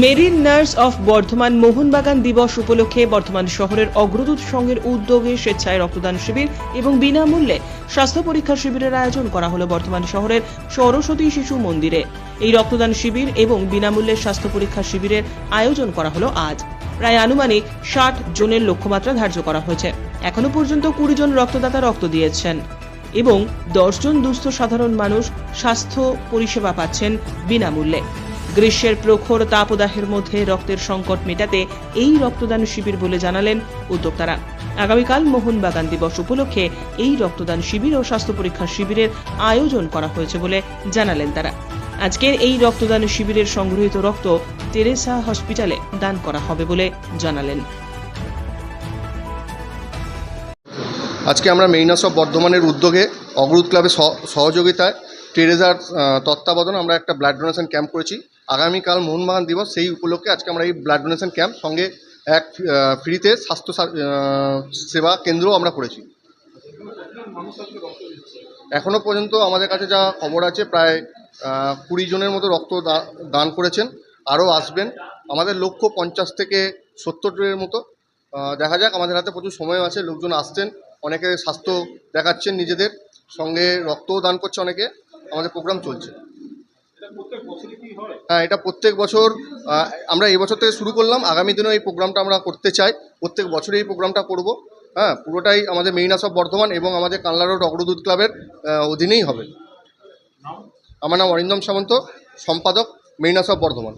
Marine nurse of Bardhaman Mohun Bagan দিবস উপলক্ষে বর্ধমান শহরের অগ্রদূত সংঘের উদ্যোগে স্বেচ্ছায় রক্তদান শিবির এবং বিনামূল্যে স্বাস্থ্য পরীক্ষা শিবিরের আয়োজন করা হলো বর্ধমান শহরের সরস্বতী শিশু মন্দিরে। এই রক্তদান শিবির এবং বিনামূল্যে স্বাস্থ্য পরীক্ষা শিবিরের আয়োজন করা হলো আজ। প্রায় আনুমানিক ষাট জনের লক্ষ্যমাত্রা ধার্য করা হয়েছে। এখনও পর্যন্ত কুড়ি জন রক্তদাতা রক্ত দিয়েছেন এবং দশজন দুস্থ সাধারণ মানুষ স্বাস্থ্য পরিষেবা পাচ্ছেন বিনামূল্যে। গ্রীষ্মের প্রখর তাপদাহের মধ্যে রক্তের সংকট মেটাতে এই রক্তদান শিবির বলে জানালেন উদ্যোক্তারা। আগামীকাল মোহনবাগান দিবস উপলক্ষে এই রক্তদান শিবির ও স্বাস্থ্য পরীক্ষা শিবিরের আয়োজন করা হয়েছে বলে জানালেন তারা। আজকের এই রক্তদান শিবিরের সংগৃহীত রক্ত টেরেসা হসপিটালে দান করা হবে বলে জানালেন। আজকে আমরা মেইনাস অফ বর্ধমানের উদ্যোগে অগ্রুত ক্লাবের সহ- সহযোগিতায় টেরেজার তত্ত্বাবধানে আমরা একটা ব্লাড ডোনেশন ক্যাম্প করেছি। আগামীকাল মোহনবাগান দিবস, সেই উপলক্ষে আজকে আমরা এই ব্লাড ডোনেশন ক্যাম্প সঙ্গে এক ফ্রিতে স্বাস্থ্য সেবা কেন্দ্রও আমরা করেছি। এখনও পর্যন্ত আমাদের কাছে যা খবর আছে, প্রায় কুড়ি জনের মতো রক্ত দান করেছেন, আরও আসবেন। আমাদের লক্ষ্য পঞ্চাশ থেকে সত্তর জনের মতো। দেখা যাক, আমাদের হাতে প্রচুর সময় আছে, লোকজন আসছেন, অনেকে স্বাস্থ্য দেখাচ্ছেন নিজেদের, সঙ্গে রক্তও দান করছে অনেকে, আমাদের প্রোগ্রাম চলছে। হ্যাঁ? এটা প্রত্যেক বছর আমরা এই বছর থেকে শুরু করলাম। আগামী দিনে এই প্রোগ্রামটা আমরা করতে চাই। প্রত্যেক বছরে এই প্রোগ্রামটা করব। হ্যাঁ পুরোটাই আমাদের মেইন আসব বর্ধমান এবং আমাদের কানলা রোড অগ্রদূত ক্লাবের অধীনেই হবে। আমার নাম অরিন্দম সামন্ত সম্পাদক মেইন আসব বর্ধমান।